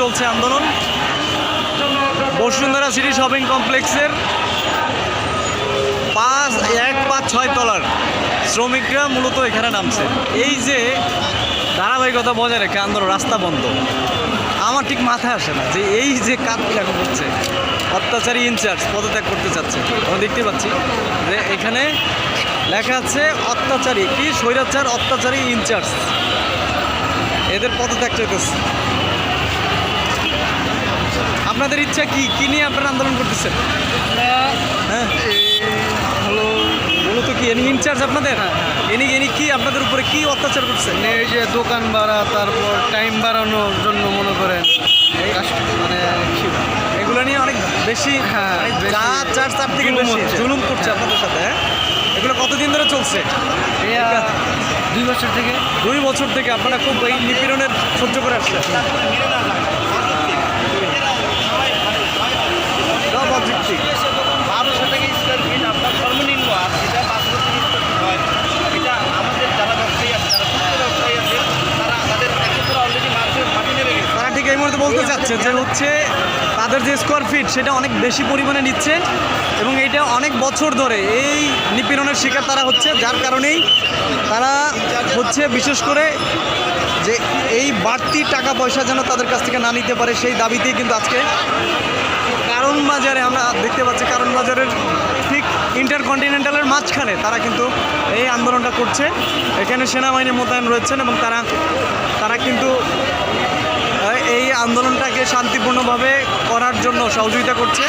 চলছে আন্দোলন। Bashundhara city shopping কমপ্লেক্সের পাঁচ, এক পাঁচ ছয় তলার শ্রমিকরা মূলত এখানে নামছে। এই যে ধারাবাহিকতা বজায় রেখে আন্দোলন, রাস্তা বন্ধ। আমার ঠিক মাথায় আসে না যে এই যে কাজগুলো এখন হচ্ছে, অত্যাচারী ইনচার্জ পদত্যাগ করতে চাচ্ছে। আমরা দেখতে পাচ্ছি যে এখানে লেখা আছে, অত্যাচারী কি? স্বৈরাচার অত্যাচারী ইনচার্জ। এদের পদত্যাগ চাইতেছে। আপনাদের ইচ্ছা কি? কি নিয়ে আপনারা আন্দোলন করতেছেন? হ্যাঁ? মূলত কি ইনি ইনচার্জ আপনাদের? ইনি ইনি কি আপনাদের উপরে কি অত্যাচার করছে? এই যে দোকান ভাড়া তারপর টাইম বাড়ানোর জন্য মনে করেন মানে এগুলো নিয়ে অনেক বেশি হ্যাঁ, মানে বেশি যা চার তার থেকে বেশি। জুলুম করছে আপনাদের সাথে হ্যাঁ? এগুলো কতদিন ধরে চলছে? দুই বছর থেকে। দুই বছর থেকে আপনারা খুব এই নিপীড়নের সহ্য করে আসছেন সব অযৌক্তিক। বারোশো থেকে স্কোয়ার ফিট আপনার সর্বনিম্ন আর এটা পাঁচশো থেকে স্কোয়ার ফিট হয় এটা আমাদের যারা ব্যবসায়ী আছে যারা ক্ষুদ্র ব্যবসায়ী আছে তারা তাদের একত্র অলরেডি মাঠে মাটি নেমে গেছে তারা ঠিক এই মুহূর্তে বলতে চাচ্ছে যে হচ্ছে তাদের যে স্কোয়ার ফিট সেটা অনেক বেশি পরিমাণে নিচ্ছে এবং এটা অনেক বছর ধরে এই নিপীড়নের শিকার তারা হচ্ছে, যার কারণেই তারা হচ্ছে বিশেষ করে যে এই বাড়তি টাকা পয়সা যেন তাদের কাছ থেকে না নিতে পারে সেই দাবিতেই কিন্তু আজকে কারণ বাজারে আমরা দেখতে পাচ্ছি, কারণ বাজারের ঠিক ইন্টারকন্টিনেন্টালের মাঝখানে তারা কিন্তু এই আন্দোলনটা করছে। এখানে সেনাবাহিনী মোতায়েন রয়েছেন এবং তারা তারা কিন্তু আন্দোলনটাকে শান্তিপূর্ণভাবে করার জন্য সহযোগিতা করছে।